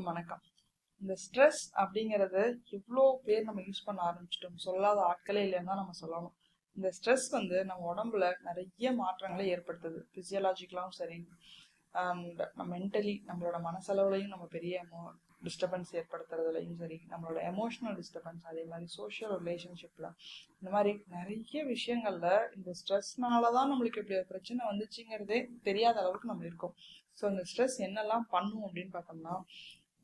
அனைவருக்கும் வணக்கம். இந்த ஸ்ட்ரெஸ் அப்படிங்கிறத எவ்வளோ பேர் நம்ம யூஸ் பண்ண ஆரம்பிச்சிட்டோம் சொல்லாத ஆட்களே இல்லைன்னு தான் நம்ம சொல்லணும். இந்த ஸ்ட்ரெஸ் வந்து நம்ம உடம்புல நிறைய மாற்றங்களை ஏற்படுத்துது. ஃபிசியலாஜிக்கலாகவும் சரி அண்ட் நம்ம மென்டலி நம்மளோட மனசளவுலையும் நம்ம பெரிய டிஸ்டர்பன்ஸ் ஏற்படுத்துறதுலையும் சரி நம்மளோட எமோஷனல் டிஸ்டர்பன்ஸ் அதே மாதிரி சோஷியல் ரிலேஷன்ஷிப்பில் இந்த மாதிரி நிறைய விஷயங்களில் இந்த ஸ்ட்ரெஸ்னால தான் நம்மளுக்கு இப்படி ஒரு பிரச்சனை வந்துச்சுங்கிறதே தெரியாத அளவுக்கு நம்ம இருக்கோம். ஸோ இந்த ஸ்ட்ரெஸ் என்னெல்லாம் பண்ணும் அப்படின்னு பார்த்தோம்னா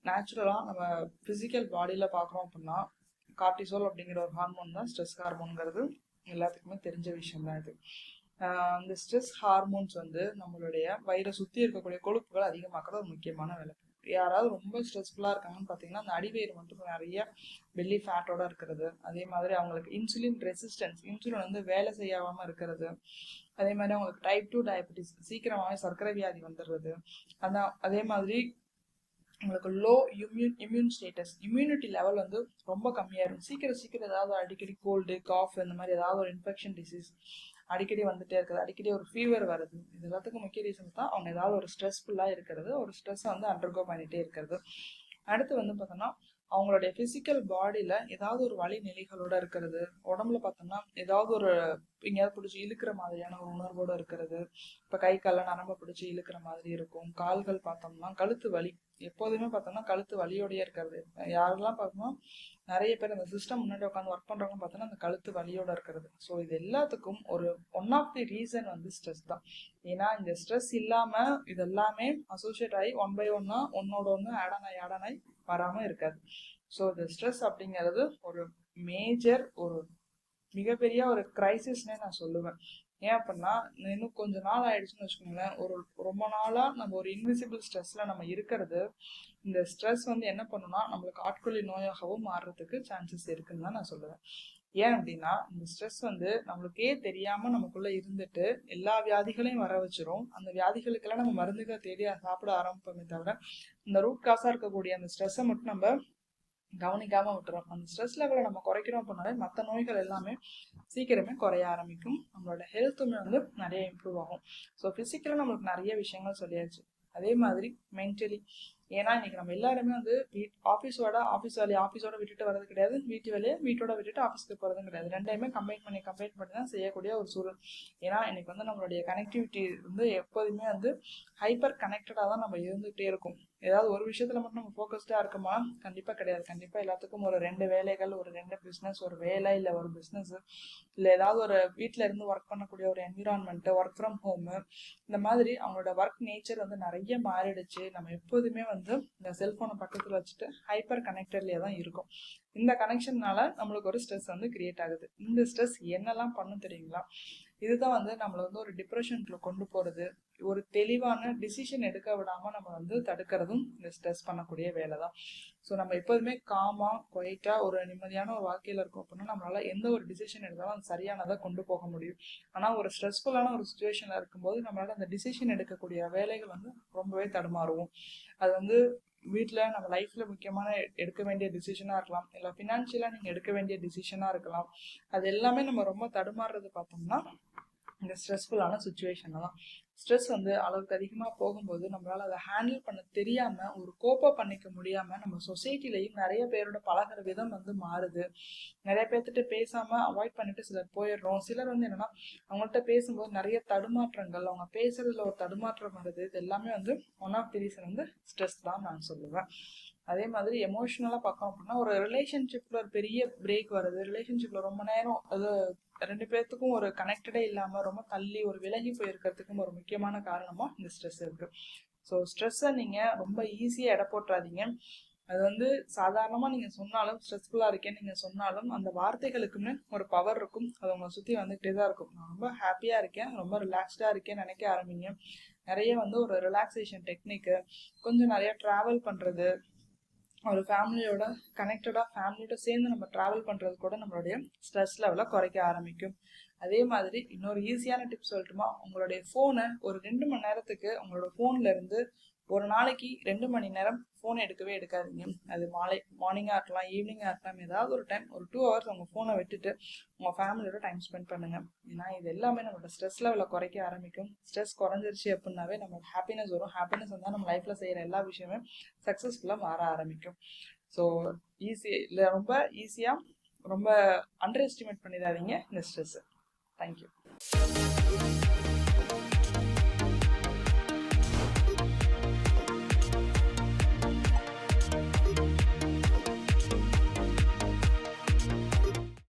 நேச்சுரலாக நம்ம ஃபிசிக்கல் பாடியில் பார்க்குறோம் அப்படின்னா கார்டிசோல் அப்படிங்கிற ஒரு ஹார்மோன் தான் ஸ்ட்ரெஸ் ஹார்மோனுங்கிறது எல்லாத்துக்குமே தெரிஞ்ச விஷயம் தான் இது இந்த ஸ்ட்ரெஸ் ஹார்மோன்ஸ் வந்து நம்மளுடைய வயிறை சுற்றி இருக்கக்கூடிய கொழுப்புகள் அதிகமாக்குறது ஒரு முக்கியமான வேலை. யாராவது ரொம்ப ஸ்ட்ரெஸ்ஃபுல்லாக இருக்காங்கன்னு பார்த்தீங்கன்னா அந்த அடிவயிறு மட்டும் நிறைய வெள்ளி ஃபேட்டோட இருக்கிறது. அதே மாதிரி அவங்களுக்கு இன்சுலின் ரெசிஸ்டன்ஸ் இன்சுலின் வந்து வேலை செய்யாமல் இருக்கிறது. அதே மாதிரி அவங்களுக்கு டைப் டூ டயபெட்டிஸ் சீக்கிரமாகவே சர்க்கரை வியாதி வந்துடுறது. அதான் அதே மாதிரி உங்களுக்கு low immune immune status immunity level வந்து ரொம்ப கம்மியாக இருக்கும். சீக்கிரம் சீக்கிரம் ஏதாவது அடிக்கடி கோல்டு காஃப் இந்த மாதிரி ஏதாவது ஒரு இன்ஃபெக்ஷன் டிசீஸ் அடிக்கடி வந்துட்டே இருக்குது. அடிக்கடி ஒரு ஃபீவர் வருது. இது எல்லாத்துக்கும் முக்கிய ரீசன் தான். அவங்க ஏதாவது ஒரு ஸ்ட்ரெஸ்ஃபுல்லாக இருக்கிறது. ஒரு ஸ்ட்ரெஸ்ஸை வந்து அண்டர்கோ பண்ணிகிட்டே இருக்கிறது. அடுத்து வந்து பார்த்தோன்னா அவங்களுடைய ஃபிசிக்கல் பாடியில் ஏதாவது ஒரு வழி நிலைகளோட இருக்கிறது. உடம்புல பார்த்தோம்னா ஏதாவது ஒரு எங்கேயாவது பிடிச்சி இழுக்கிற மாதிரியான ஒரு உணர்வோடு இருக்கிறது. இப்போ கை காலில் நரம்ப பிடிச்சி இழுக்கிற மாதிரி இருக்கும். கால்கள் பார்த்தோம்னா கழுத்து வலி. எப்போதுமே பார்த்தோம்னா கழுத்து வலியோடயே இருக்கிறது. யாரெல்லாம் பார்த்தோம்னா நிறைய பேர் அந்த சிஸ்டம் முன்னாடி உட்காந்து ஒர்க் பண்ணுறவங்க பார்த்தோன்னா அந்த கழுத்து வலியோட இருக்கிறது. ஸோ இது எல்லாத்துக்கும் ஒரு ஒன் ஆஃப் தி ரீசன் வந்து ஸ்ட்ரெஸ் தான். ஏன்னா இந்த ஸ்ட்ரெஸ் இல்லாமல் இது எல்லாமே அசோசியேட் ஆகி ஒன் பை ஒன்னா ஒன்னோட ஒன்று ஆட ஆன் ஆகி ஆட் ஆகி வராமல் இருக்காது. ஸோ இந்த ஸ்ட்ரெஸ் அப்படிங்கிறது ஒரு மேஜர் ஒரு மிகப்பெரிய ஒரு கிரைசிஸ்னே நான் சொல்லுவேன். ஏன் அப்படின்னா இன்னும் கொஞ்ச நாள் ஆயிடுச்சுன்னு வச்சுக்கோங்களேன். ஒரு ரொம்ப நாளாக நம்ம ஒரு இன்விசிபிள் ஸ்ட்ரெஸ்ஸில் நம்ம இருக்கிறது இந்த ஸ்ட்ரெஸ் வந்து என்ன பண்ணுன்னா நம்மளுக்கு ஆட்கொள்ளி நோயாகவும் மாறுறதுக்கு சான்சஸ் இருக்குன்னு தான் நான் சொல்லுவேன். ஏன் அப்படின்னா இந்த ஸ்ட்ரெஸ் வந்து நம்மளுக்கே தெரியாம நமக்குள்ள இருந்துட்டு எல்லா வியாதிகளையும் வர வச்சிரும். அந்த வியாதிகளுக்கெல்லாம் நம்ம மருந்துகளை தேடி சாப்பிட ஆரம்பிப்போமே தவிர இந்த ரூட் காசா இருக்கக்கூடிய அந்த ஸ்ட்ரெஸ்ஸை மட்டும் நம்ம கவனிக்காம விட்டுறோம். அந்த ஸ்ட்ரெஸ் லெவலை நம்ம குறைக்கிறோம் அப்படின்னாலே மற்ற நோய்கள் எல்லாமே சீக்கிரமே குறைய ஆரம்பிக்கும். நம்மளோட ஹெல்த்துமே வந்து நிறைய இம்ப்ரூவ் ஆகும். ஸோ ஃபிசிக்கலாக நம்மளுக்கு நிறைய விஷயங்கள் சொல்லியாச்சு. அதே மாதிரி மென்டலி ஏன்னா இன்னைக்கு நம்ம எல்லாருமே வந்து வீட் ஆஃபீஸோட ஆஃபீஸ் வேலையை ஆஃபீஸோட விட்டுட்டு வரது கிடையாது. வீட்டு வேலையை வீட்டோட விட்டுட்டு ஆஃபீஸ்க்கு போகிறதும் கிடையாது. ரெண்டையுமே கம்பைன் பண்ணி கம்பைன் பண்ணி தான் செய்யக்கூடிய ஒரு சூழல். ஏன்னா இன்னைக்கு வந்து நம்மளுடைய கனெக்டிவிட்டி வந்து எப்போதுமே வந்து ஹைப்பர் கனெக்டடாக தான் நம்ம இருந்துகிட்டே இருக்கும். ஏதாவது ஒரு விஷயத்துல மட்டும் நம்ம ஃபோக்கஸ்டாக இருக்குமா? கண்டிப்பாக கிடையாது. கண்டிப்பாக எல்லாத்துக்கும் ஒரு ரெண்டு வேலைகள் ஒரு ரெண்டு பிஸ்னஸ் ஒரு வேலை இல்லை ஒரு பிஸ்னஸ் இல்லை ஏதாவது ஒரு வீட்டில் இருந்து ஒர்க் பண்ணக்கூடிய ஒரு என்விரான்மெண்ட்டு ஒர்க் ஃப்ரம் ஹோமு இந்த மாதிரி அவங்களோட ஒர்க் நேச்சர் வந்து நிறைய மாறிடுச்சு. நம்ம எப்போதுமே வந்து வந்து இந்த செல்ஃபோனை பக்கத்தில் வச்சுட்டு ஹைப்பர் கனெக்டட்லேயே தான் இருக்கும். இந்த கனெக்ஷன்னால நம்மளுக்கு ஒரு ஸ்ட்ரெஸ் வந்து கிரியேட் ஆகுது. இந்த ஸ்ட்ரெஸ் என்னெல்லாம் பண்ணும் தெரியுங்களா? இதுதான் வந்து நம்மளை வந்து ஒரு டிப்ரெஷனுக்குள்ள கொண்டு போகிறது ஒரு தெளிவான டிசிஷன் எடுக்க விடாமல் நம்ம வந்து தடுக்கிறதும் இந்த ஸ்ட்ரெஸ் பண்ணக்கூடிய வேலை தான். ஸோ நம்ம எப்போதுமே காமாக குவைட்டாக ஒரு நிம்மதியான ஒரு வாழ்க்கையில் இருக்கோம் அப்படின்னா நம்மளால் எந்த ஒரு டிசிஷன் எடுத்தாலும் அது சரியானதாக கொண்டு போக முடியும். ஆனால் ஒரு ஸ்ட்ரெஸ்ஃபுல்லான ஒரு சுச்சுவேஷனில் இருக்கும்போது நம்மளால் அந்த டிசிஷன் எடுக்கக்கூடிய வேலைகள் வந்து ரொம்பவே தடுமாறுவோம். அது வந்து வீட்டில் நம்ம லைஃப்பில் முக்கியமான எடுக்க வேண்டிய டிசிஷனாக இருக்கலாம். இல்லை ஃபினான்ஷியலாக நீங்கள் எடுக்க வேண்டிய டிசிஷனாக இருக்கலாம். அது எல்லாமே நம்ம ரொம்ப தடுமாறுறது பார்த்தோம்னா இந்த ஸ்ட்ரெஸ்ஃபுல்லான சுச்சுவேஷனில் தான். ஸ்ட்ரெஸ் வந்து அளவுக்கு அதிகமாக போகும்போது நம்மளால் அதை ஹேண்டில் பண்ண தெரியாமல் ஒரு கோப்பை பண்ணிக்க முடியாமல் நம்ம சொசைட்டிலையும் நிறைய பேரோட பழகிற விதம் வந்து மாறுது. நிறைய பேர்த்திட்ட பேசாமல் அவாய்ட் பண்ணிட்டு சிலர் போயிடுறோம். சிலர் வந்து என்னென்னா அவங்கள்ட்ட பேசும்போது நிறைய தடுமாற்றங்கள் அவங்க பேசுறதுல ஒரு தடுமாற்றம் வருது இது எல்லாமே வந்து ஒன் ஆஃப் தி ரீசன் வந்து ஸ்ட்ரெஸ் தான் நான் சொல்லுவேன். அதே மாதிரி எமோஷ்னலாக பார்க்கணும் அப்படின்னா ஒரு ரிலேஷன்ஷிப்பில் ஒரு பெரிய பிரேக் வருது. ரிலேஷன்ஷிப்பில் ரொம்ப நேரம் அது ரெண்டு பேர்த்துக்கும் ஒரு கனெக்டடே இல்லாமல் ரொம்ப தள்ளி ஒரு விலகி போயிருக்கிறதுக்கும் ஒரு முக்கியமான காரணமாக இந்த ஸ்ட்ரெஸ் இருக்குது ஸோ ஸ்ட்ரெஸ்ஸை நீங்கள் ரொம்ப ஈஸியாக எடை போட்டுறாதீங்க. அது வந்து சாதாரணமாக நீங்கள் சொன்னாலும் ஸ்ட்ரெஸ்ஃபுல்லாக இருக்கேன்னு நீங்கள் சொன்னாலும் அந்த வார்த்தைகளுக்குமே ஒரு பவர் இருக்கும். அது உங்களை சுற்றி வந்துகிட்டே தான் இருக்கும். நான் ரொம்ப ஹாப்பியாக இருக்கேன். ரொம்ப ரிலாக்ஸ்டாக இருக்கேன்னு நினைக்க ஆரம்பிங்க. நிறைய வந்து ஒரு ரிலாக்ஸேஷன் டெக்னிக்கு கொஞ்சம் நிறைய ட்ராவல் பண்ணுறது ஒரு ஃபேமிலியோட கனெக்டடாக ஃபேமிலியோட சேர்ந்து நம்ம ட்ராவல் பண்ணுறது கூட நம்மளுடைய ஸ்ட்ரெஸ் லெவலை குறைக்க ஆரம்பிக்கும். அதே மாதிரி இன்னொரு ஈஸியான டிப்ஸ் சொல்லட்டுமா? உங்களுடைய ஃபோனை ஒரு ரெண்டு மணி நேரத்துக்கு உங்களோட ஃபோன்ல இருந்து ஒரு நாளைக்கு ரெண்டு மணி நேரம் ஃபோன் எடுக்கவே எடுக்காதீங்க. அது மாலை மார்னிங்காக இருக்கலாம் ஈவினிங்காக இருக்கலாம் ஏதாவது ஒரு டைம் ஒரு டூ ஹவர்ஸ் உங்கள் ஃபோனை விட்டுட்டு உங்கள் ஃபேமிலியோட டைம் ஸ்பெண்ட் பண்ணுங்கள் ஏன்னா இது எல்லாமே நம்மளோட ஸ்ட்ரெஸ் லெவலை குறைக்க ஆரம்பிக்கும். ஸ்ட்ரெஸ் குறைஞ்சிருச்சு அப்படின்னாவே நம்மளோட ஹாப்பினஸ் வரும். ஹாப்பினஸ் வந்தால் நம்ம லைஃப்பில் செய்கிற எல்லா விஷயமே சக்ஸஸ்ஃபுல்லாக மாற ஆரம்பிக்கும். ஸோ ஈஸி இல்லை ரொம்ப ஈஸியாக ரொம்ப அண்டர் எஸ்டிமேட் பண்ணிடாதீங்க இந்த ஸ்ட்ரெஸ்ஸு Thank you.